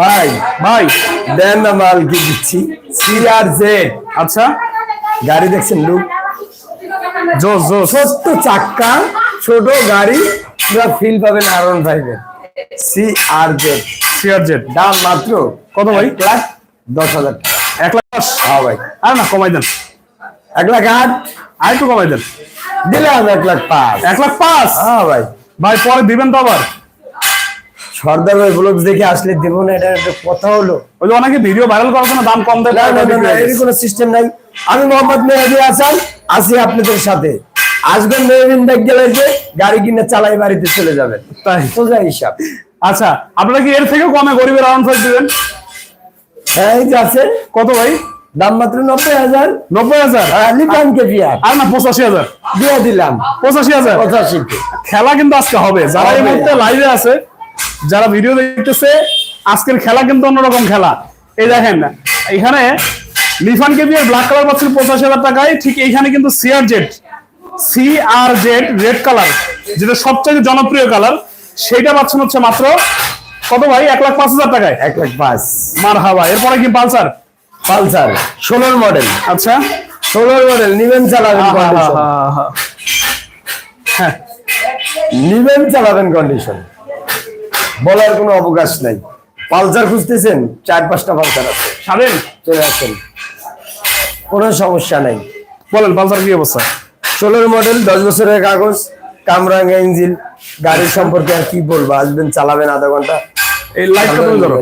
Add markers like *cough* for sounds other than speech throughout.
ভাই ভাই দেন না মাল কি দিচ্ছি। সিআর জেড আচ্ছা গাড়ি দেখছেন লুক। জোস জোস। ছোট্ট চাক্কা ছোট গাড়ি। পুরো ফিল পাবেন আরন ফাইভের সিআর জেড সিআর জেড দাম মাত্র কত ভাই? লাখ দশ হাজার এক লাখ দশ। হ্যাঁ ভাই। আর না কমাই দেন। এক লাখ আট। আর একটু কমাই দেন। দিলাম এক লাখ পাঁচ। এক লাখ পাঁচ? হ্যাঁ ভাই। ভাই পরে দিবেন তো আবার। সর্দার ভাই ব্লগ দেখে আসলে দেবো না এটা একটা কথা হলো। ওই যে অনেকে ভিডিও ভাইরাল করার জন্য দাম কম দেয় না না হয়ে এর কোনো সিস্টেম নাই। আমি মোহাম্মদ মেহেদি হাসান আছি আপনাদের সাথে। আসবেন মেহবিন ব্যাগ গেলে যে গাড়ি কিনে চালাই বাড়িতে চলে যাবেন। তাই? সোজা হিসাব। আচ্ছা আপনারা কি এর থেকেও কমে গরিবের রাউন্ড ফাইভ দিবেন? হ্যাঁ এই যে আছে। কত ভাই? দাম মাত্র নব্বই হাজার। নব্বই হাজার? লিপান কেপিয়ার আর। না পঁচাশি হাজার। দিয়ে দিলাম। পঁচাশি হাজার? পঁচাশি খেলা কিন্তু আজকে হবে। যারা এই মুহূর্তে লাইভে আছে যারা ভিডিও দেখতেছে আজকের খেলা কিন্তু অন্যরকম খেলা। এই দেখেন এখানে লিফান কেবিয়ার ব্ল্যাক কালার পাচ্ছেন পঁচাশি হাজার টাকায় ঠিক এইখানে কিন্তু CR Z CR Z red colour যেটা সবচেয়ে জনপ্রিয় কালার সেইটা পাচ্ছেন হচ্ছে মাত্র কত ভাই? এক লাখ পাঁচ হাজার টাকায়। এক লাখ পাঁচ। মার হাওয়া এরপরে কি পালসার? পালসার ষোলোর মডেল আচ্ছা। ষোলোর মডেল নিবেন চালাবেন হ্যাঁ। নিবেন চালাবেন কন্ডিশন বলার কোনো অবকাশ নাই। পালসার খুঁজতেছেন চার পাঁচটা পালসার আছে। স্বাধীন চলে আসেন। কোনো সমস্যা নাই। বলেন পালসার কি অবস্থা? ষোলোর মডেল দশ বছরের কাগজ কামরাঙ্গা ইঞ্জিন গাড়ির সম্পর্কে আর কি বলব? আসবেন চালাবেন আধা ঘণ্টা। এই লাইটটা তুমি ধরো।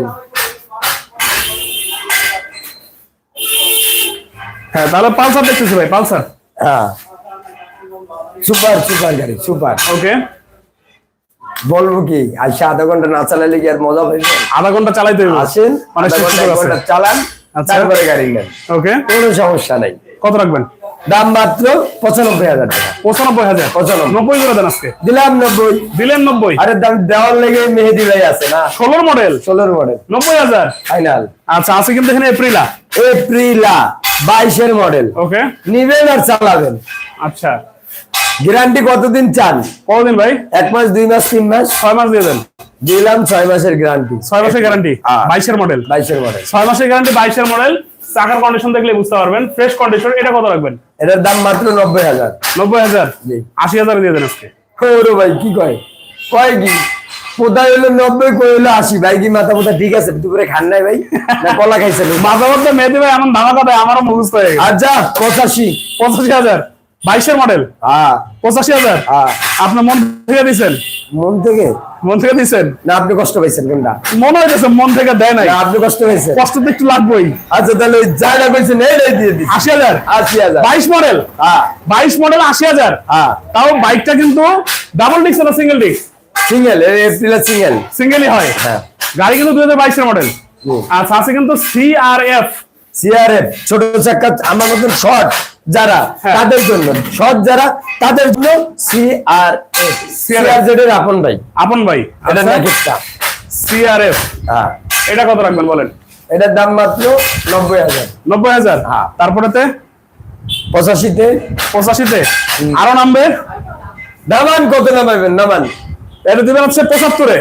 হ্যাঁ তাহলে পালসার দেখতেছি ভাই পালসার। হ্যাঁ। সুপার সুপার গাড়ি সুপার। ওকে বলব কি আইসা আধা ঘণ্টা না চালালে কি আর মজা পাইবে আধা ঘণ্টা চালাইতে আসেন অনেক ঘণ্টা, চালান আচ্ছা। তারপরে গাড়ি নেন। ওকে। কোনো সমস্যা নাই। কত রাখবেন? দাম মাত্র পঁচানব্বই হাজার টাকা। পঁচানব্বই হাজার? পঁচানব্বই। নব্বই করে দেন আজকে। দিলাম নব্বই। দিলেন নব্বই? আরে দাম দেওয়ার লেগে মেহেদি ভাই আছে না। ষোলোর মডেল ষোলোর মডেল নব্বই হাজার? ফাইনাল আচ্ছা আছে কিন্তু এখানে এপ্রিলা এপ্রিলা বাইশের মডেল ওকে। নিবেন আর চালাবেন। আচ্ছা। গ্যারান্টি কতদিন চান? কতদিন ভাই? এক মাস দুই মাস তিন মাস? ছয় মাস দিয়ে দেন। দিলাম ছয় মাসের গ্যারান্টি। ছয় মাসের গ্যারান্টি। বাইশের মডেল বাইশের মডেল ছয় মাসের গ্যারান্টি বাইশের মডেল চাকার কন্ডিশন দেখলে বুঝতে পারবেন। ফ্রেশ কন্ডিশন এটা কত রাখবেন? এটার দাম মাত্র নব্বই হাজার। নব্বই হাজার? আশি হাজার দিয়ে দেন আজকে। ওরে ভাই কি কয়? কয় কি? কোথায় হলো নব্বই কই হলো আশি? ভাই কি মাথা মাথা ঠিক আছে? দুপুরে খান নাই ভাই? না কলা খাইছেন? মাঝে মধ্যে মেয়েদি ভাই এমন ধামাকা দেয় আমারও মুখস্থ হয়ে গেছে। আচ্ছা পঁচাশি। পঁচাশি হাজার? বাইশের মডেল হ্যাঁ। পঁচাশি হাজার? হ্যাঁ। আপনার মন থেকে দিচ্ছেন মন থেকে? মন থেকে দিচ্ছেন না আপনি কষ্ট পাইছেন কোনটা মনে হইতেছে মন থেকে দেয় নাই। আপনি কষ্ট পাইছেন। কষ্ট তো একটু লাগবেই। আচ্ছা তাহলে জায়গা কইছেন এইটাই দিয়ে দিচ্ছি। আশি হাজার? আশি হাজার। বাইশ মডেল হ্যাঁ। বাইশ মডেল আশি হাজার? হ্যাঁ। তাও বাইকটা কিন্তু ডাবল ডিস্ক না সিঙ্গেল ডিস্ক সিঙ্গেল এপ্রিলের সিঙ্গেল সিঙ্গেলই হয়। হ্যাঁ। গাড়ি কিন্তু দুই হাজার বাইশের মডেল হুম। আচ্ছা আছে কিন্তু সি আর এফ সিআরএফ ছোট চাক্কা আমার মতন শর্ট যারা হ্যাঁ। তাদের জন্য শর্ট যারা তাদের জন্য সিআরএফ। সিআরজেড এর আপন ভাই। আপন ভাই এটা ন্যাকেটটা সি আর এফ হ্যাঁ। এটা কত রাখবেন বলেন? এটার দাম মাত্র নব্বই হাজার। নব্বই হাজার? হ্যাঁ। তারপরেতে? পঁচাশিতে। পঁচাশিতে। আরও নামবে? নামান কত নামাইবেন? নামান। এটা দিবেন হচ্ছে পঁচাত্তরে।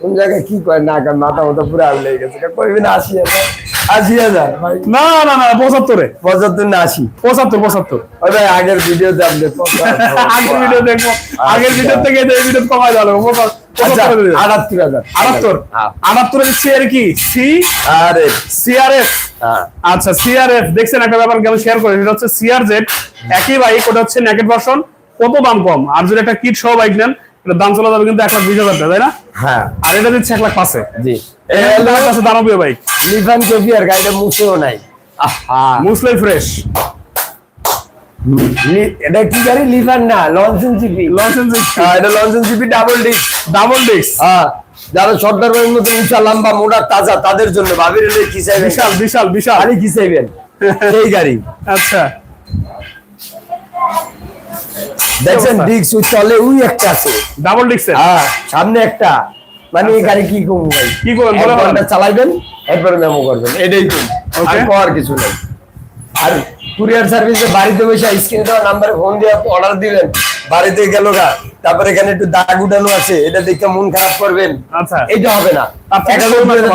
কোন জায়গায় কি কয় না মাথা মাথা পুরো আগুন লেগে গেছে। কইবেন আশি হাজার? আশি হাজার। না না না পঁচাত্তরে। পঁচাত্তর না আশি? পঁচাত্তর পঁচাত্তর। ভাই আগের ভিডিওতে আপনি *laughs* আগের ভিডিও দেখব। আগের। ভিডিও থেকে এই ভিডিও কমাই যাবে আটাত্তর হাজার। আটাত্তর? হ্যাঁ। আটাত্তরে দিচ্ছি আর কি? সি আরে সিআরএফ আচ্ছা সিআরএফ দেখছেন একটা ব্যাপার আমি শেয়ার করি সেটা হচ্ছে একই বাইক ওটা হচ্ছে নেকেট ভার্সন কত দাম কম? আর যদি একটা কিট সহ বাইক নেন এটার দাম চলে যাবে কিন্তু এক লাখ বিশ হাজার টাকা তাই না? হ্যাঁ। আর এটা দিচ্ছে এক লাখ পাঁচে। জি। হচ্ছে দানবীয় বাইক লিফান কেপিয়ার গাড়িটা মুছেও নাই। আহা। মুসলাই ফ্রেশ এটা কি গাড়ি? লিফান না লঞ্চন জিপি। লঞ্চেন হ্যাঁ, এটা লঞ্চন GP double disc double disc হ্যাঁ যারা সর্দার ভাইয়ের মতো উঁচা লম্বা মোটা তাজা তাদের জন্য। ভাবির কি চাইবেন? বিশাল বিশাল বিশাল। খালি কি চাইবেন? *laughs* সেই গাড়ি। আচ্ছা। দেখছেন? ডিস্ক ওই তলে ওই একটা আছে। ডাবল ডিস্কের হ্যাঁ সামনে একটা। মানে এই গাড়ি কি কমু ভাই? কি করবেন বলে। ঘণ্টা চালাইবেন এরপরে মেমো করবেন। এটাই তো। আর. পাওয়ার কিছু নেই। আর কুরিয়ার সার্ভিসে বাড়িতে বসে স্ক্রিনে দেওয়া নাম্বারে ফোন দিয়ে অর্ডার দিবেন বাড়িতে গেল গা। তারপরে এখানে একটু দাগ উঠানো আছে। এটা দেখে মন খারাপ করবেন। আচ্ছা। এটা হবে না।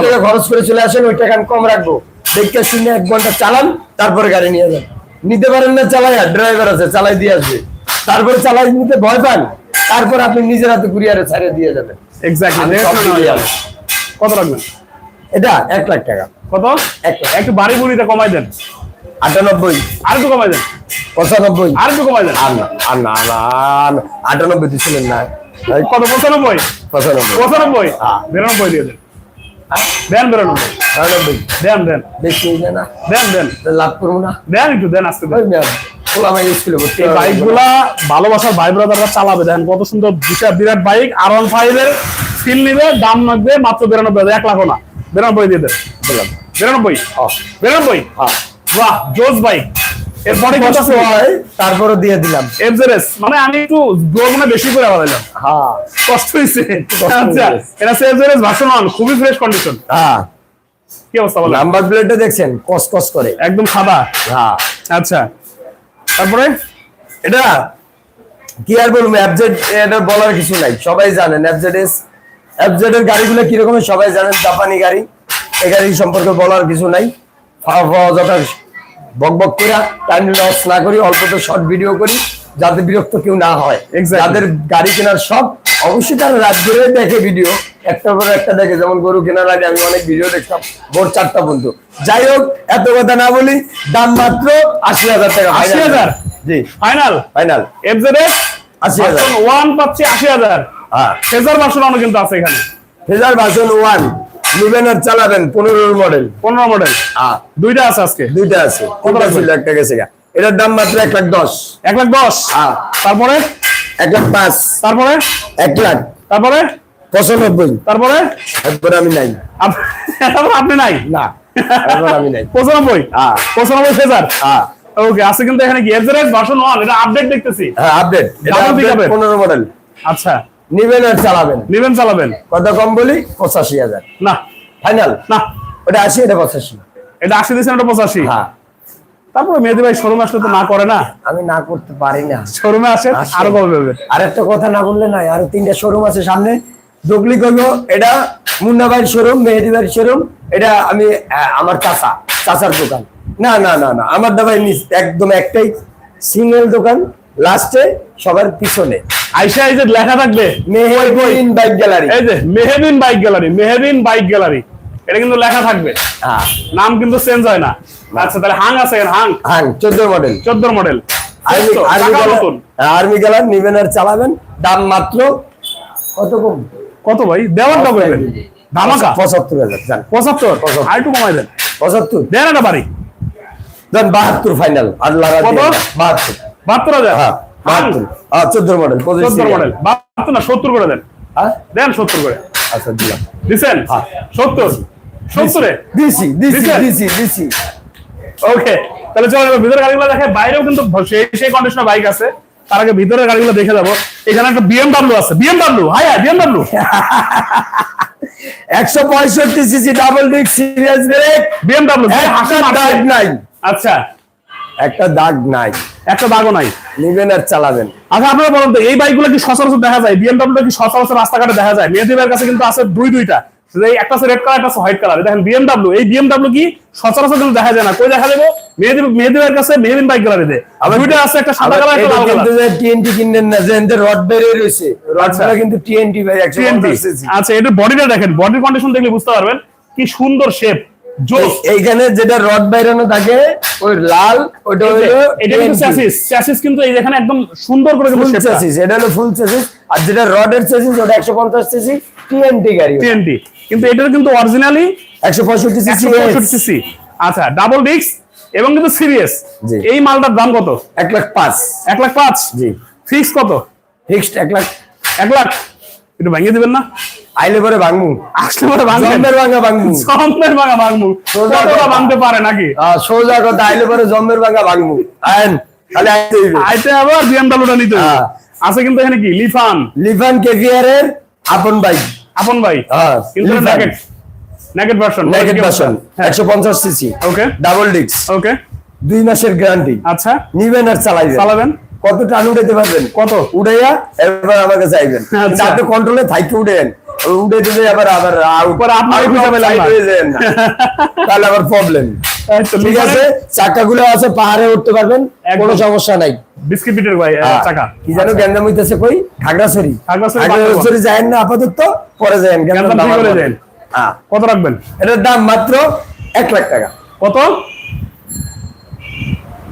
টাকা খরচ করে চলে আসেন ওই টাকা আমি কম রাখব। দেখতে শুনে এক ঘণ্টা চালান তারপরে গাড়ি নিয়ে যান। নিতে পারেন না চালাই ড্রাইভার আছে চালাই দিয়ে আসবে। তারপরে চালাই নিতে ভয় পান তারপর আপনি নিজের হাতে কুরিয়ারে ছাড়িয়ে দিয়ে যাবেন। এক্স্যাক্টলি। কত রাখবেন? এটা এক লাখ টাকা। কত? একটু বাড়ি বুড়িটা কমাই দেন। আটানব্বই। আর একটু কমাই দেন। পঁচানব্বই। আর একটু কমাই দেন। আর না আর না আর না। আটানব্বই দিচ্ছিলেন না। কত পঁচানব্বই? পঁচানব্বই। পঁচানব্বই? হ্যাঁ। বিরানব্বই দিয়ে দেন। দেন বিরানব্বই। আটানব্বই দেন দেন। বেশি হয়ে যায় না। দেন দেন। লাভ করব না। দেন একটু দেন আজকে দেন। এই। ভালোবাসার ভাই ব্রাদাররা চালাবে। দেখেন কত সুন্দর বিশাল বিরাট বাইক আর ওয়ান ফাইভ এর ফিল নিবে দাম লাগবে মাত্র বিরানব্বই হাজার, এক লাখও না। বিরানব্বই দিয়ে দেন। বিরানব্বই। বিরানব্বই? হ্যাঁ। বাহ জোস বাইক এরপরে হয় তারপরে দিয়ে দিলাম। এফজেরেস মানে আমি একটু জোর মানে বেশি করে হ্যাঁ। কষ্ট আচ্ছা এটা এফজেরেস ভার্সন ওয়ান খুবই ফ্রেশ কন্ডিশন হ্যাঁ। কি অবস্থা বলেন? নাম্বার প্লেটটা দেখছেন কস কস করে। একদম সাদা। হ্যাঁ। আচ্ছা। তারপরে এটা কি আর বলব অ্যাপজেড এটা বলার কিছু নাই, সবাই জানেন অ্যাপজেড এস অ্যাপজেড এর গাড়িগুলো কীরকম সবাই জানেন, জাপানি গাড়ি, এই গাড়ি সম্পর্কে বলার কিছু নাই। যথা বক বক করে টাইম লস না করি, অল্প অল্পতে শর্ট ভিডিও করি। যাতে বিরক্ত কেউ না হয়. যাদের গাড়ি কেনার সব অবশ্যই তারা রাত ধরে দেখে ভিডিও একটার পর একটা দেখে যেমন গরু কেনার আগে আমি অনেক ভিডিও দেখতাম ভোর চারটা পর্যন্ত। যাই হোক এত কথা না বলি দাম মাত্র আশি হাজার টাকা 80,000? জি। ফাইনাল ফাইনাল এফজেডএস 80,000 ওয়ান পাচ্ছি আশি হাজার। হ্যাঁ। ফেজার ভার্সন অনেক কিন্তু আছে এখানে। ফেজার ভার্সন ওয়ান নিবেন আর চালাবেন পনেরোর মডেল পনেরো মডেল হ্যাঁ। দুইটা আছে আজকে। দুইটা আছে। কত? ছিল একটা গেছে গা। এটার দাম মাত্র এক লাখ দশ। এক লাখ দশ। হ্যাঁ। তারপরে? এক লাখ পাঁচ। তারপরে? এক লাখ। তারপরে? পঁচানব্বই। তারপরে? আমি নাই। আপ- আপনি নাই? না আমি নাই। পঁচানব্বই? হ্যাঁ। পঁচানব্বই হ্যাঁ। ওকে আছে কিন্তু এখানে কি? এফজেডএস ভার্সন ওয়ান এটা আপডেট দেখতেছি। হ্যাঁ আপডেট এটা মডেল আচ্ছা। নিবেন আর চালাবেন। নিবেন চালাবেন? কত কম বলি? পঁচাশি না। ফাইনাল না। ওটা আশি এটা পঁচাশি। এটা দিয়েছেন পঁচাশি? হ্যাঁ। তারপরে মেহেদি ভাই শোরুমে আসলে তো না করে না? আমি না করতে পারি না। শোরুমে আসে। আরও কবে আর একটা কথা না বললে নাই আরও তিনটা শোরুম আছে সামনে। দগলি করব এটা মুন্না ভাইয়ের শোরুম মেহেদি ভাইয়ের শোরুম। এটা আমি আমার চাচা চাচার দোকান। না না না না আমার দাবাই একদম একটাই সিঙ্গেল দোকান। লাস্টে সবার পিছনে। আইসা এই যে লেখা থাকবে মেহেদিন বাইক গ্যালারি। এই যে Mehedin bike gallery Mehedin bike gallery. এটা কিন্তু লেখা থাকবে। হ্যাঁ। নাম কিন্তু চেঞ্জ হয় না। আচ্ছা তাহলে হাং আছে হাং। হ্যাঁ চোদ্দ মডেল চোদ্দ মডেল আর্মি আর্মি আর্মি নিবেন আর চালাবেন। দাম মাত্র কত কম? কত ভাই? দেওয়ার ডবল ধামাকা? পঁচাত্তর হাজার জান। পঁচাত্তর? পঁচাত্তর। আর একটু কমাই দেন। পঁচাত্তর। দেন একটা বাড়ি। দেন বাহাত্তর ফাইনাল আর লাগা কত? দিয়ে না, বাহাত্তর। বাহাত্তর হাজার? হ্যাঁ বাহাত্তর। হ্যাঁ চোদ্দ মডেল পঁচিশ চোদ্দ মডেল বাহাত্তর না সত্তর করে দেন। হ্যাঁ? দেন সত্তর করে। আচ্ছা দিলাম। দিচ্ছেন হ্যাঁ। সত্তর? সত্তরে? দিছি দিছি? দিছি দিছি। ওকে তাহলে ভিতরে গাড়িগুলো দেখে। বাইরেও কিন্তু সেই সেই কন্ডিশনের বাইক আছে। তার আগে ভিতরে গাড়িগুলো দেখে যাব। এখানে একটা বিএমডাব্লিউ আছে। বিএমডাব্লিউ বিএমডাব্লিউ *laughs* একশো পঁয়ষট্টি CC double disc serious brake BMW দাগ নাই। আচ্ছা। একটা দাগ নাই। একটা দাগও নাই। নিবেন আর চালাবেন। আচ্ছা আপনারা বলুন তো এই বাইকগুলো কি সচরাচর দেখা যায়? বিএমডাব্লিউ কি সচরাচর রাস্তাঘাটে দেখা যায়? মেয়েদের কাছে কিন্তু আছে দুই দুইটা। এই একটা আছে রেড কালার একটা হোয়াইট কালার দেখেন বিএমডাব্লিউ এই বিএমডাব্লিউ কি সচরাচর কিন্তু দেখা যায় না। কই দেখা যাবে? মেহেদি মেহেদিবের কাছে মেহেদিন বাইক গ্যালারিতে আবার দুইটা আছে একটা সাদা কালার একটা লাল কালার টিএনটি কিনলেন না যে এদের রড বেড়ে রয়েছে। রডগুলো কিন্তু টিএনটি ভাই TNT আচ্ছা এটা বডিটা দেখেন। বডির কন্ডিশন দেখলে বুঝতে পারবেন কি সুন্দর শেপ জোস। এইখানে যেটা রড বাইরানো থাকে ওই লাল ওটা হলো এটা কিন্তু চ্যাসিস চ্যাসিস কিন্তু এই এখানে একদম সুন্দর করে ফুল শেপটা এটা হলো ফুল চেসিস আর যেটা রডের চেসিস ওটা একশো পঞ্চাশ সিসি টিএনটি গাড়ি টিএনটি কিন্তু এটার কিন্তু অরিজিনালি একশো পঁয়ষট্টি সিসি 165 সিসি আচ্ছা ডাবল ডিস্ক এবং কিন্তু সিরিয়াস। এই মালটার দাম কত? এক লাখ পাঁচ। এক লাখ পাঁচ? জি। ফিক্স কত? ফিক্সড এক লাখ। এক লাখ। একটু ভেঙে দিবেন না? আইলে পরে ভাঙমু আসলে পরে জম্মের ভাঙা ভাঙমু জম্মের ভাঙা ভাঙবো। সোজা কথা। ভাঙতে পারে নাকি? সোজা কথা আইলে পরে জম্মের ভাঙা ভাঙমু আইন তাহলে আইতে আবার বিএমডাব্লিউটা নিতে। হ্যাঁ। আছে কিন্তু এখানে কি? লিফান। লিফান কেভিআর এর আপন বাইক। আপন ভাই? হ্যাঁ কিন্তু নেকেট ভার্সন নেকেট ভার্সন একশো পঞ্চাশ সিসি ওকে ডাবল ডিক্স ওকে দুই মাসের গ্যারান্টি আচ্ছা। নিবেন আর চালাইবেন। চালাবেন? কত টান উঠাইতে পারবেন? কত? উড়াইয়া এবার আমাকে চাইবেন। আচ্ছা। আপনি কন্ট্রোলে থাইকে উঠেন। উঠে দিলে আবার আবার out- পরে আপনারই out খুঁজে of পেলাম sight না। হয়ে যাবেন না। তাহলে আবার প্রবলেম ঠিক আছে? চাকাগুলো আছে পাহাড়ে উঠতে পারবেন। কোনো সমস্যা নাই। বিস্কিট পিটের ভাই হ্যাঁ। চাকা। কি জানো গ্যান্দাম হইতেছে কই? খাগড়াছড়ি খাগড়াছড়ি, খাগড়াছড়ি যায়েন না আপাতত। করে। হ্যাঁ কত রাখবেন? এটার দাম মাত্র এক লাখ টাকা। কত?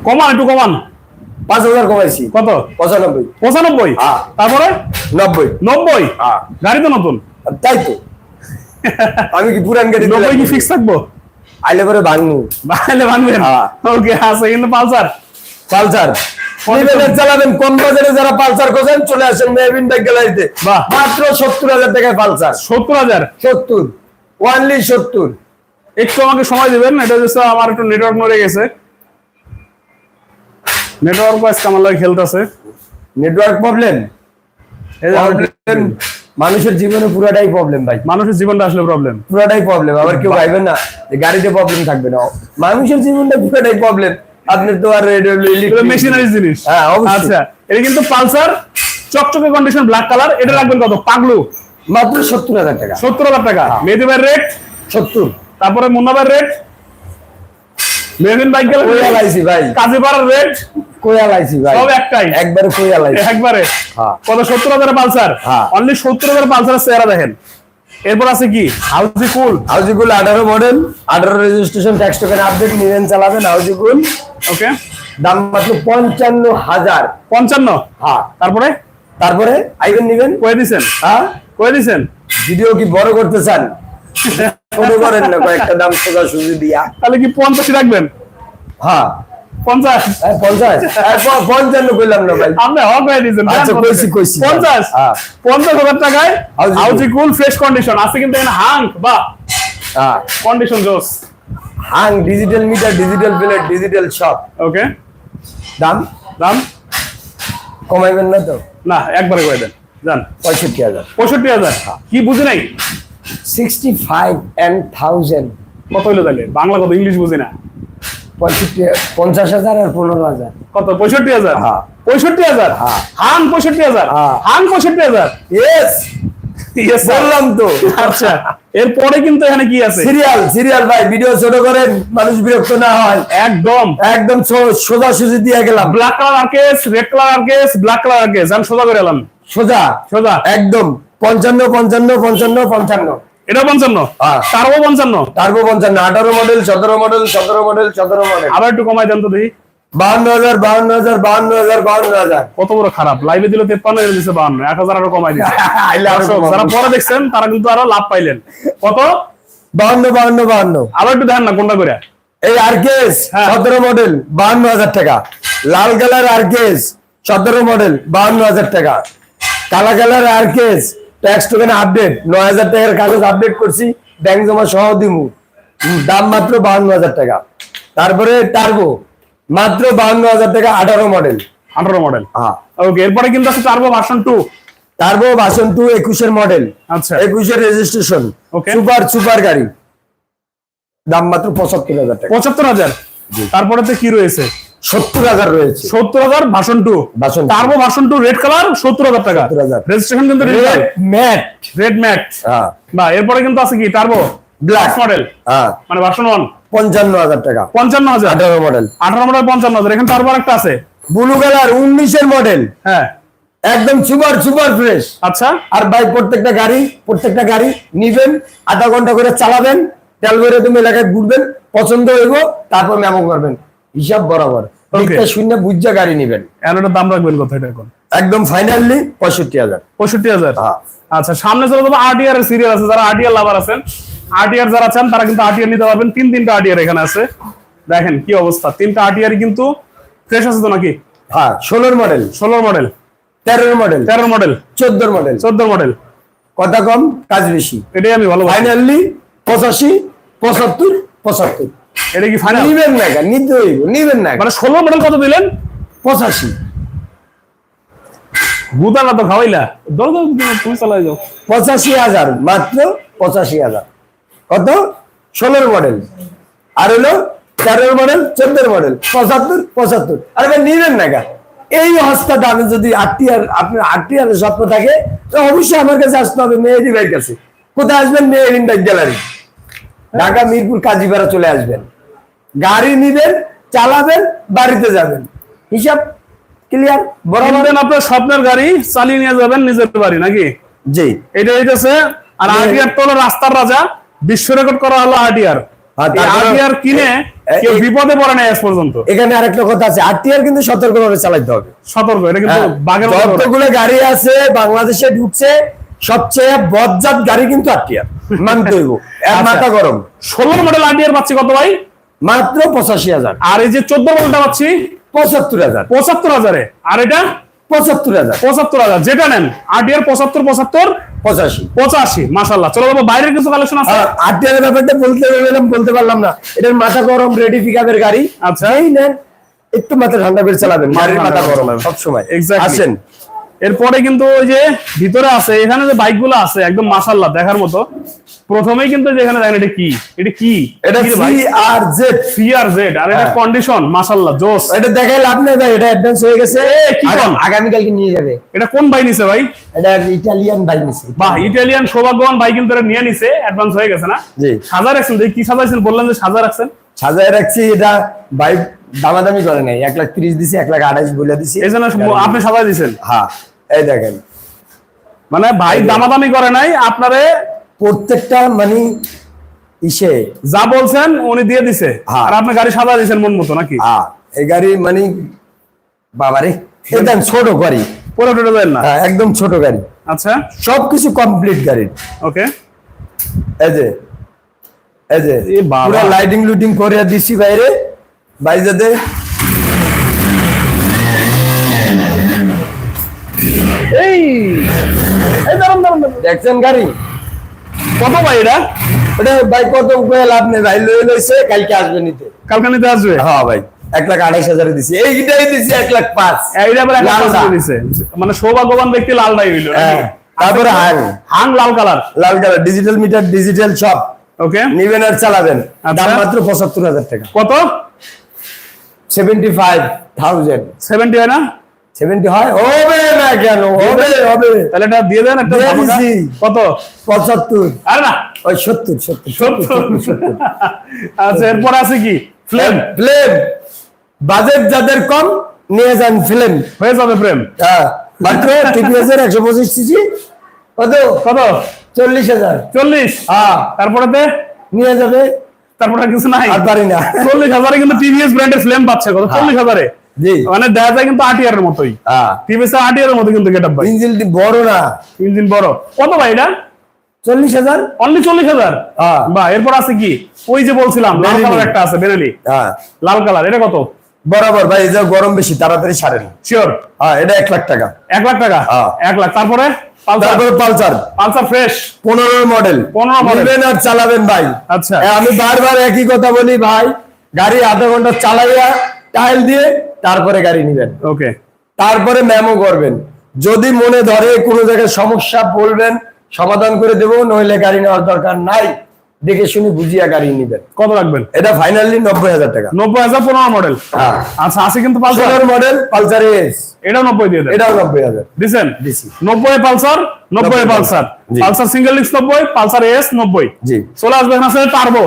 কমান একটু কমান। পাঁচ হাজার কমাইছি। কত? পঁচানব্বই। পঁচানব্বই। তারপরে? নব্বই। নব্বই। গাড়ি তো নতুন। তাই তো। আমি কি পুরান গাড়ি নব্বই কি ফিক্স থাকব? আইলে পরে ভাঙবো। বাড়াইলে ভাঙবেন। ওকে আছে কিন্তু পালসার। পালসার। চালাবেন কম বাজারে যারা পালসার খোঁজেন চলে আসেন মেহবিন ব্যাগ গ্যালারিতে। বাহ। মাত্র সত্তর হাজার টাকায় পালসার। সত্তর হাজার? সত্তর। ওয়ানলি সত্তর। একটু আমাকে সময় দিবেন এটা হচ্ছে আমার একটু নেটওয়ার্ক মরে গেছে। নেটওয়ার্ক আমার লাগে খেলতেছে নেটওয়ার্ক প্রবলেম প্রবলেম মানুষের জীবনে পুরাটাই প্রবলেম ভাই। মানুষের জীবনটা আসলে প্রবলেম পুরাটাই প্রবলেম আবার কেউ ভাইবেন না যে গাড়িতে প্রবলেম থাকবে না। মানুষের জীবনটা পুরাটাই প্রবলেম আপনি তো আর মেশিনারি জিনিস। হ্যাঁ, আচ্ছা এটা কিন্তু পালসার চকচকে কন্ডিশন ব্ল্যাক কালার এটা কত? পাগলু। মাত্র সত্তর হাজার টাকা। সত্তর হাজার টাকা। হ্যাঁ। মেহেদিবার রেট সত্তর। তারপরে মুন্নাবার রেট মেহদিন বাইক গেল কইয়া লাইছি ভাই। কাজীপাড়ার রেট কইয়া লাইছি ভাই। সব একটাই। একবারে কইয়া লাইছি। একবারে। হ্যাঁ। কত? সত্তর হাজার পালসার? হ্যাঁ। অনলি সত্তর হাজার পালসার চেহারা দেখেন। এরপর আছে কি? হাউজি কুল হাউজিগুল আঠারো মডেল আঠারো রেজিস্ট্রেশন ট্যাক্স টোকেন আপডেট নিবেন চালাবেন হাউজিগুল ওকে। দাম মাত্র পঞ্চান্ন হাজার। পঞ্চান্ন? হ্যাঁ। তারপরে? তারপরে আইবেন নিবেন। কয়ে দিছেন। হ্যাঁ। কয়ে দিছেন। ভিডিও কি বড় করতে চান? ছোট করেন না কয়েকটা দাম সোজা সুজি দিয়া। তাহলে কি পঞ্চাশি রাখবেন? হ্যাঁ। পঞ্চাশ। হ্যাঁ, পঞ্চাশ। হ্যাঁ, পঞ্চান্ন কইলাম না ভাই। আপনি হক হয়ে দিয়েছেন আচ্ছা, কইছি, কইছি। পঞ্চাশ। হ্যাঁ। পঞ্চাশ হাজার টাকায় হাউজি কুল। ফ্রেশ কন্ডিশন আছে কিন্তু এখানে হাঙ্ক বা হ্যাঁ। কন্ডিশন জোস। Hang digital meter digital plate digital shop okay দাম? দাম? কমাইবেন না তো? না একবারে করে দেন। যান। পঁয়ষট্টি হাজার। পঁয়ষট্টি হাজার? কি বুঝি নাই? সিক্সটি ফাইভ অ্যান্ড থাউজেন্ড কত হইল তাহলে? বাংলা কত ইংলিশ বুঝি না? পঁয়ষট্টি পঞ্চাশ হাজার আর পনেরো হাজার। কত? পঁয়ষট্টি হাজার? হ্যাঁ। পঁয়ষট্টি হাজার? হ্যাঁ। পঁয়ষট্টি হাজার? হ্যাঁ। পঁয়ষট্টি হাজার? ইয়েস Yes, বললাম তো। আচ্ছা। এরপরে কিন্তু এখানে কি আছে? সিরিয়াল সিরিয়াল ভাই ভিডিও ছোট করেন মানুষ বিরক্ত না হয়। একদম। একদম সোজা সুজি দিয়ে গেলাম। Black colour case red colour case black colour আর্কেস আমি সোজা করে এলাম। সোজা। সোজা। একদম। পঞ্চান্ন পঞ্চান্ন পঞ্চান্ন পঞ্চান্ন। এটা পঞ্চান্ন। হ্যাঁ। তারও পঞ্চান্ন। টার্বো পঞ্চান্ন আঠারো মডেল সতেরো মডেল সতেরো মডেল সতেরো মডেল আবার একটু কমাই দেন তো দেখি। বাহান্ন হাজার বাহান্ন হাজার বাহান্ন হাজার বাহান্ন হাজার। কত বড় খারাপ। লাইভে দিল তেপ্পান্ন এর দিছে বাহান্ন। এক হাজার আরও কমাই দিচ্ছে *laughs* আইলে আরও দর্শক, কমাবো। যারা পরে দেখছেন তারা কিন্তু আরও লাভ পাইলেন। কত? বাহান্ন বাহান্ন বাহান্ন। আবার একটু দেখেন না কোনটা করে? এই আরকেস হ্যাঁ। সতেরো মডেল বাহান্ন হাজার টাকা। লাল কালার আরকেস সতেরো মডেল বাহান্ন হাজার টাকা। কালা কালার আরকেস ট্যাক্স টোকেন আপডেট নয় হাজার টাকার কাগজ আপডেট করছি ব্যাংক জমা সহ দিমু। দাম মাত্র বাহান্ন হাজার টাকা। তারপরে টার্বো মাত্র বাহান্ন হাজার টাকা আঠারো মডেল আঠারো মডেল হ্যাঁ। ওকে এরপরে কিন্তু আছে turbo version two turbo version two একুশের মডেল আচ্ছা। একুশের রেজিস্ট্রেশন. সুপার সুপার গাড়ি। দাম মাত্র পঁচাত্তর হাজার টাকা। পঁচাত্তর হাজার। তারপরে তো কি রয়েছে? সত্তর হাজার রয়েছে। সত্তর হাজার version two. two। Turbo version two red colour সত্তর হাজার টাকা। রেজিস্ট্রেশন কিন্তু রেড ম্যাট রেড ম্যাট বা এরপরে কিন্তু আছে কি? Turbo Black. মডেল হ্যাঁ। মানে ভার্সন ওয়ান পঞ্চান্ন হাজার টাকা। পঞ্চান্ন হাজার। আঠারো মডেল আঠারো মডেল পঞ্চান্ন হাজার। এখানে টার্বো একটা আছে। ব্লু কালার উনিশের মডেল হ্যাঁ। একদম সুপার সুপার ফ্রেশ আচ্ছা। আর ভাই প্রত্যেকটা গাড়ি প্রত্যেকটা গাড়ি নিবেন আধা ঘণ্টা করে চালাবেন তেল ভরে তুমি এলাকায় ঘুরবেন পছন্দ হইব তারপর মেমো করবেন। হিসাব বরাবর। দিকটা শূন্য বুঝা গাড়ি নিবেন। এখন এটার দাম রাখবেন কত এটা এখন? একদম ফাইনালি পঁয়ষট্টি হাজার। পঁয়ষট্টি হাজার? হ্যাঁ। আচ্ছা সামনে চলে যাব আরটিআর এর সিরিয়াল আছে যারা আরটিআর লাভার আছেন। আরটিআর যারা চান তারা কিন্তু আরটিআর নিতে পারবেন। তিন তিনটা আরটিআর এখানে আছে। দেখেন কি অবস্থা। তিনটা আরটিআর কিন্তু ফ্রেশ আছে তো নাকি? হ্যাঁ ষোলোর মডেল ষোলোর মডেল তেরোর মডেল তেরোর মডেল চোদ্দোর মডেল চোদ্দ মডেল কথা কম কাজ বেশি। এটাই আমি ভালো ফাইনালি পঁচাশি পঁচাত্তর পঁচাত্তর। এটা কি ফাইনাল নিবেন না কেন? নিতে হইব নিবেন না মানে ষোলো মডেল কত দিলেন? পঁচাশি। গুদানা তো খাওয়াইলা। দর তুমি চালাই যাও। পঁচাশি হাজার মাত্র পঁচাশি হাজার। কত? ষোলোর মডেল আর হলো তেরোর মডেল চোদ্দোর মডেল পঁচাত্তর পঁচাত্তর। আরে ভাই নিবেন না কেন? এই অবস্থা দামে যদি আটটিয়ার আপনার আটটিয়ারের স্বপ্ন থাকে তো অবশ্যই আমার কাছে আসতে হবে মেহেদি ভাইয়ের কাছে। কোথায় আসবেন? Mehedin bike gallery. Dhaka Mirpur Kazipara চলে আসবেন। গাড়ি নিবেন চালাবেন বাড়িতে যাবেন। হিসাব ক্লিয়ার বরাবর? আপনার স্বপ্নের গাড়ি চালিয়ে নিয়ে যাবেন নিজের বাড়ি নাকি? জি। এটা হইতেছে আর হ্যাঁ। আরটিআর তো হলো রাস্তার রাজা বিশ্ব রেকর্ড করা হলো আরটিআর আর তারপরে- আরটিআর কিনে কেউ বিপদে পড়ে নাই আজ পর্যন্ত। এখানে আরেকটা কথা আছে আটটিয়ার কিন্তু সতর্কভাবে চালাতে হবে। সতর্ক এটা কিন্তু হ্যাঁ, করে। যতগুলো গাড়ি আছে বাংলাদেশে ঢুকছে সবচেয়ে বজ্জাত গাড়ি কিন্তু আটটিয়ার মানতে হইব। এক আচ্ছা। মাথা গরম। ষোলোর মডেল আরটিআর পাচ্ছি কত ভাই? মাত্র পঁচাশি হাজার। আর এই যে চোদ্দ মডেলটা পাচ্ছি? পঁচাত্তর হাজার। পঁচাত্তর হাজারে। আর এটা? পঁচাত্তর হাজার। পঁচাত্তর হাজার। যেটা নেন পঁচাত্তর পঁচাত্তর পঁচাশি। পঁচাশি মাসাল্লাহ চলো বাবা বাইরের কিছু কালেকশন আছে? আটটিয়ারের ব্যাপারটা বলতে পারলাম বলতে পারলাম না। এটার মাথা গরম রেডি গাড়ি। আচ্ছা। এই নেন একটু মাথা ঠান্ডা করে চালাবেন গাড়ির মাথা গরম চালাবেন। সবসময়. আসেন। এরপরে কিন্তু ওই যে ভিতরে আছে এখানে যে বাইকগুলো আছে একদম মাসাল্লাহ দেখার মতো। প্রথমেই কিন্তু যেখানে দেখেন এটা কি? এটা কি? এটা C R Z C R Z আর এটা হ্যাঁ। কন্ডিশন মাসাল্লাহ জোস। এটা দেখাই লাভ নেই ভাই এটা অ্যাডভান্স হয়ে গেছে। এ, কি কোন? আগামীকালকে নিয়ে যাবে। এটা কোন বাই নিছে ভাই? এটা ইটালিয়ান বাইক নিছে। বাহ ইটালিয়ান সৌভাগ্যবান বাই কিন্তু এটা নিয়ে নিছে অ্যাডভান্স হয়ে গেছে না? জি। সাজা রাখছেন কি সাজাইছেন বললেন যে সাজা রাখছেন। সাজায় রাখছি এটা বাইক দামাদামি করে নাই। এক লাখ ত্রিশ দিছি এক লাখ আঠাইশ বলে দিছি। এই জন্য আপনি সাজাই দিছেন? হ্যাঁ। এই দেখেন। মানে ভাই দামাদামি করে নাই আপনারে প্রত্যেকটা মানে ইসে। যা বলছেন উনি দিয়ে দিছে। হ্যাঁ। আর আপনি গাড়ি সাজা দিছেন মন মতো নাকি? হ্যাঁ এই গাড়ি মানে বাবারে একদম ছোট গাড়ি। পরে উঠে দেন না? হ্যাঁ একদম ছোট গাড়ি। আচ্ছা। সবকিছু কমপ্লিট গাড়ি। ওকে। এই যে এই যে পুরো লাইটিং লুটিং করে দিছি বাইরে। এই দেখছেন গাড়ি? কত ভাই এটা? ওটা ভাই কত উপায় লাভ নেই ভাই লই লইছে কালকে আসবে নিতে। কালকে নিতে আসবে? হ্যাঁ ভাই এক লাখ হাজারে দিছি। এইটাই দিছি এক লাখ পাঁচ। এইটা আবার দিছে। মানে সৌভাগ্যবান ব্যক্তি লালটাই হইল? হ্যাঁ তারপরে হাং। হাং লাল কালার। লাল কালার ডিজিটাল মিটার ডিজিটাল সব ওকে নিবেন আর চালাবেন। আচ্ছা। দাম মাত্র পঁচাত্তর হাজার টাকা। কত? সেভেন্টি ফাইভ থাউজেন্ড সেভেন্টি হয় না? সেভেন্টি হয়? হবে না কেন? হবে হবে। তাহলে এটা দিয়ে দেন একটা দিয়ে ধামাকা। দিছি। কত? পঁচাত্তর। আরে না? ওই সত্তর সত্তর সত্তর আচ্ছা এরপর আছে কি? ফ্লেম ফিল্ম বাজেট যাদের কম নিয়ে যান ফিল্ম হয়ে যাবে প্রেম হ্যাঁ মাত্র একশো পঁচিশ সিসি কত? কত? চল্লিশ হাজার। চল্লিশ? হ্যাঁ। তারপরে নিয়ে যাবে। তারপরে কিছু নাই। আর পারি না। চল্লিশ হাজারে কিন্তু টিভিএস ব্র্যান্ডের ফ্লেম পাচ্ছে। কত? চল্লিশ হাজারে। মানে দেখা যায় কিন্তু আটিয়ার এর মতোই টিভিএস মতো কিন্তু ভাই। ইঞ্জিনটি বড় না। ইঞ্জিন বড়। কত ভাই এটা? চল্লিশ হাজার। অনলি চল্লিশ হাজার? বা এরপর আছে কি? ওই যে বলছিলাম লাল কালার একটা আছে হ্যাঁ লাল কালার এটা কত? বরাবর ভাই এই যে গরম বেশি তাড়াতাড়ি সারেন শিওর হ্যাঁ এটা এক লাখ টাকা। এক লাখ টাকা। এক লাখ। তারপরে? পালসার? তারপরে পালসার। পালসার ফ্রেশ পনেরো মডেল। 15 model। নেবেন আর চালাবেন ভাই। আচ্ছা। আমি বারবার একই কথা বলি ভাই গাড়ি আধা ঘণ্টা চালাইয়া টাইল দিয়ে তারপরে গাড়ি নিবেন। ওকে। তারপরে ম্যামও করবেন। যদি মনে ধরে কোনো জায়গায় সমস্যা বলবেন সমাধান করে দেবো নইলে গাড়ি নেওয়ার দরকার নাই। দেখে শুনে বুঝিয়া গাড়ি নিবেন। কত রাখবেন এটা ফাইনালি নব্বই হাজার টাকা। নব্বই হাজার পনেরো মডেল হ্যাঁ। আচ্ছা আছে কিন্তু পালসার? মডেল পালসার এস এটাও নব্বই দিয়ে এটাও নব্বই হাজার। দিছি। নব্বই পালসার নব্বই পালসার। পালসার সিঙ্গেল ডিস্ক নব্বই পালসার এস নব্বই। জি। চলে আসবে আছে টার্বো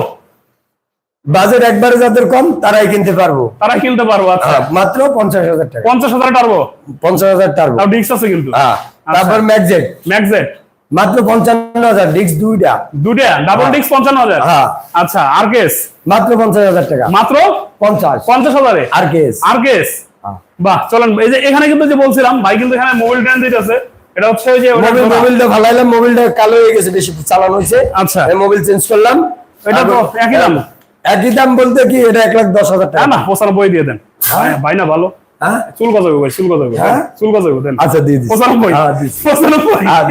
বাজেট একবারে যাদের কম তারাই কিনতে পারব। তারা কিনতে পারব আচ্ছা। হ্যাঁ, মাত্র পঞ্চাশ হাজার টাকা। পঞ্চাশ হাজার টার্বো? পঞ্চাশ হাজার টার্বো। ডিস্ক আছে কিন্তু? হ্যাঁ আচ্ছা। তারপর ম্যাকজেট ম্যাকজেট মাত্র পঞ্চান্ন হাজার ডিস্ক দুইটা। দুটা ডাবল ডিস্ক পঞ্চান্ন হাজার? হ্যাঁ। আচ্ছা আর কেস মাত্র পঞ্চাশ হাজার টাকা। মাত্র? পঞ্চাশ। পঞ্চাশ হাজারে? আর কেস আর কেস হ্যাঁ। বাহ চলেন এই যে এখানে কিন্তু যে বলছিলাম ভাই কিন্তু এখানে মোবাইল ট্রানজিট আছে এটা হচ্ছে যে মোবিলটা কালো হয়ে গেছে বেশি চালানো হয়েছে। আচ্ছা। এই মোবিল চেঞ্জ করলাম। এটা তো একই দাম। একই দাম বলতে কি এটা এক লাখ দশ হাজার হ্যাঁ টাকা? না পঁচানব্বই দিয়ে দেন। হ্যাঁ। ভাই- ভাই না ভালো। হ্যাঁ? চুল কত ভাই চুল কত হ্যাঁ? চুল কত দেন। আচ্ছা দিয়ে দিচ্ছি পঁচানব্বই। হ্যাঁ, পঁচানব্বই। হ্যাঁ,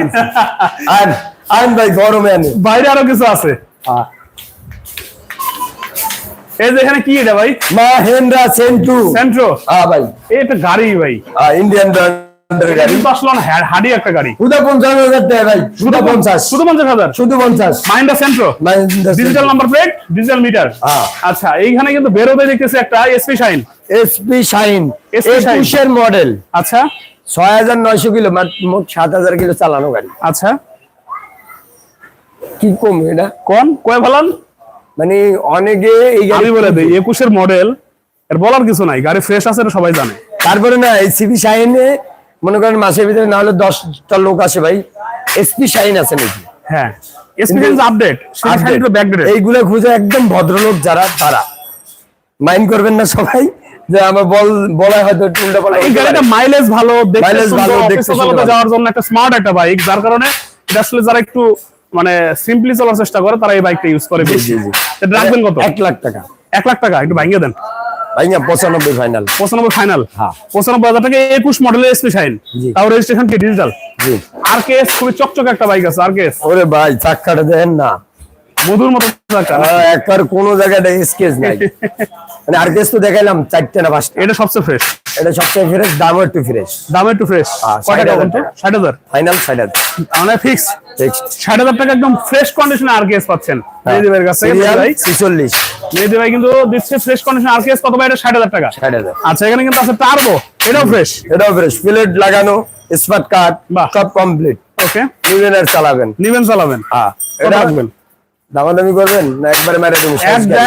আইন আইন ভাই গরমে আনি। বাইরে আরও কিছু আছে? হ্যাঁ। এই যে এখানে কি এটা ভাই? সেন্ট্রো? হ্যাঁ ভাই। এটা গাড়ি ভাই। ইন্ডিয়ান ব্র্যান্ড ব্র্যান্ডের গাড়ি কিন্তু আসলে হাডি একটা গাড়ি। শুধু পঞ্চাশ হাজার টাকা ভাই শুধু পঞ্চাশ। শুধু পঞ্চাশ হাজার? শুধু পঞ্চাশ। মাইন্ডা Centra digital number plate digital meter. আচ্ছা এইখানে কিন্তু বেরোতে দেখতেছি একটা এসপি শাইন এসপি শাইন একুশের মডেল আচ্ছা। ছয় হাজার নয়শো কিলো মোট সাত হাজার কিলো চালানো গাড়ি। আচ্ছা। কি কম এটা? কোন? কয় ভালান? মানে অনেকে এই গাড়ি বলে দিই একুশের মডেল এর বলার কিছু নাই গাড়ি ফ্রেশ আছে সবাই জানে। তারপরে না এই সিবি শাইনে মনে করেন মাসের ভিতরে না হলে দশটা লোক আসে ভাই। এসপি শাইন আছে নাকি? হ্যাঁ। আপডেট এইগুলো খুঁজে একদম ভদ্রলোক যারা তারা। মাইন্ড করবেন না সবাই যে আমার বল বলায় হয়তো একটু উল্টাপাল্টা এই গাড়িটা মাইলেজ ভালো Mileage ভালো, দেখতে সুন্দর। যাওয়ার জন্য একটা স্মার্ট একটা বাইক যার কারণে এটা আসলে যারা একটু মানে সিম্পলি চলার চেষ্টা করে তারা এই বাইকটা ইউজ করে বেশি। রাখবেন কত? এক লাখ টাকা। এক লাখ টাকা একটু ভাঙিয়ে দেন। ভাই না পঁচানব্বই ফাইনাল পঁচানব্বই ফাইনাল হ্যাঁ। পঁচানব্বই হাজার টাকা একুশ মডেলের এসপি শাইন জি। তাও রেজিস্ট্রেশন কি ডিজিটাল জি। আর কে খুবই চকচকে একটা বাইক আছে আর কে ওরে ভাই দেন না। মধুর মতো চাকা। একবার কোন জায়গাটা স্কেচ নাই। *laughs* মানে আর কেস তো দেখাইলাম চারটে না পাঁচটা। এটা সবচেয়ে ফ্রেশ এটা সবচেয়ে ফ্রেশ দামও একটু ফ্রেশ দাম একটু ফ্রেশ টাকা বলতো? ফাইনাল ষাট হাজার? মানে ফিক্স টাকা একদম ফ্রেশ কন্ডিশনে পাচ্ছেন? হ্যাঁ। কাছে ভাই ছিচল্লিশ। মেহেদি ভাই কিন্তু দিচ্ছে ফ্রেশ কন্ডিশন কত ভাই? এটা টাকা। আচ্ছা এখানে কিন্তু আছে টার্বো এটাও ফ্রেশ এটাও ফ্রেশ প্লেট লাগানো স্মার্ট কার্ড সব কমপ্লিট ওকে নিবেন আর চালাবেন। নিবেন চালাবেন। হ্যাঁ। এটা রাখবেন দামাদামি করবেন না একবারে মেরে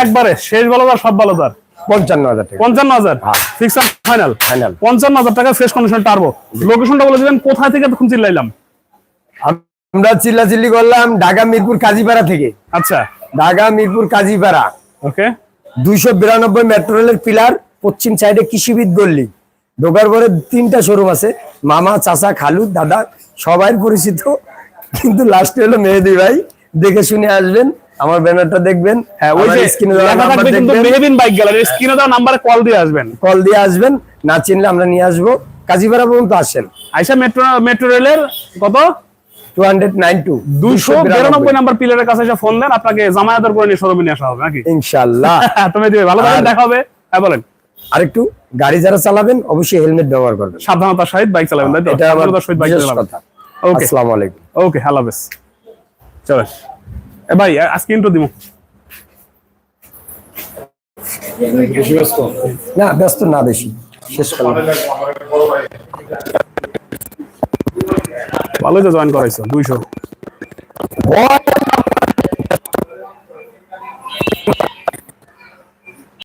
একবারে শেষ বলো তার সব বলো তার। পঞ্চান্ন হাজার টাকা। পঞ্চান্ন হাজার? হ্যাঁ। ফিক্স আর ফাইনাল Final। পঞ্চান্ন হাজার টাকা ফ্রেশ কন্ডিশন টার্বো লোকেশনটা বলে দিবেন কোথায় থেকে তখন চিল্লাইলাম? আমরা চিল্লাচিল্লি করলাম ঢাকা মিরপুর কাজীপাড়া থেকে। আচ্ছা। ঢাকা মিরপুর কাজীপাড়া। ওকে দুইশো বিরানব্বই মেট্রো রেলের পিলার পশ্চিম সাইডে কৃষিবিদ গল্লি ঢোকার পরে তিনটা শোরুম আছে মামা চাচা খালু দাদা সবাই পরিচিত। কিন্তু লাস্টে হলো মেহেদি ভাই। দেখে শুনে আসবেন আমার ব্যানারটা দেখবেন হ্যাঁ ওই যে লেখা থাকবে কিন্তু মেহেদিন বাইক গ্যালারি স্ক্রিনে দেওয়া নাম্বারে কল দিয়ে আসবেন। কল দিয়ে আসবেন না চিনলে আমরা নিয়ে আসব। কাজীপাড়া পর্যন্ত আসেন। আইসা মেট্রো মেট্রো রেলের কত? টু হান্ড্রেড নাইন টু দুইশো বিরানব্বই। নাম্বার পিলারের কাছে এসে ফোন দেন আপনাকে জামায়াতের করে নিয়ে শোরুমে নিয়ে আসা হবে নাকি? ইনশাল্লাহ *laughs* তুমি দিবে ভালো থাকবেন দেখা হবে। হ্যাঁ বলেন। আরেকটু গাড়ি যারা চালাবেন অবশ্যই হেলমেট ব্যবহার করবেন। সাবধানতার সহিত বাইক চালাবেন তাই তো? সাবধানতার সহিত বাইক চালাবেন। ওকে আসসালামু আলাইকুম। ওকে হ্যালো হাফেজ। চলো। এ ভাই আজকে ইন্ট্রো দিব না ব্যস্ত না বেশি। শেষ ভালো তো জয়েন করাইছো দুইশো।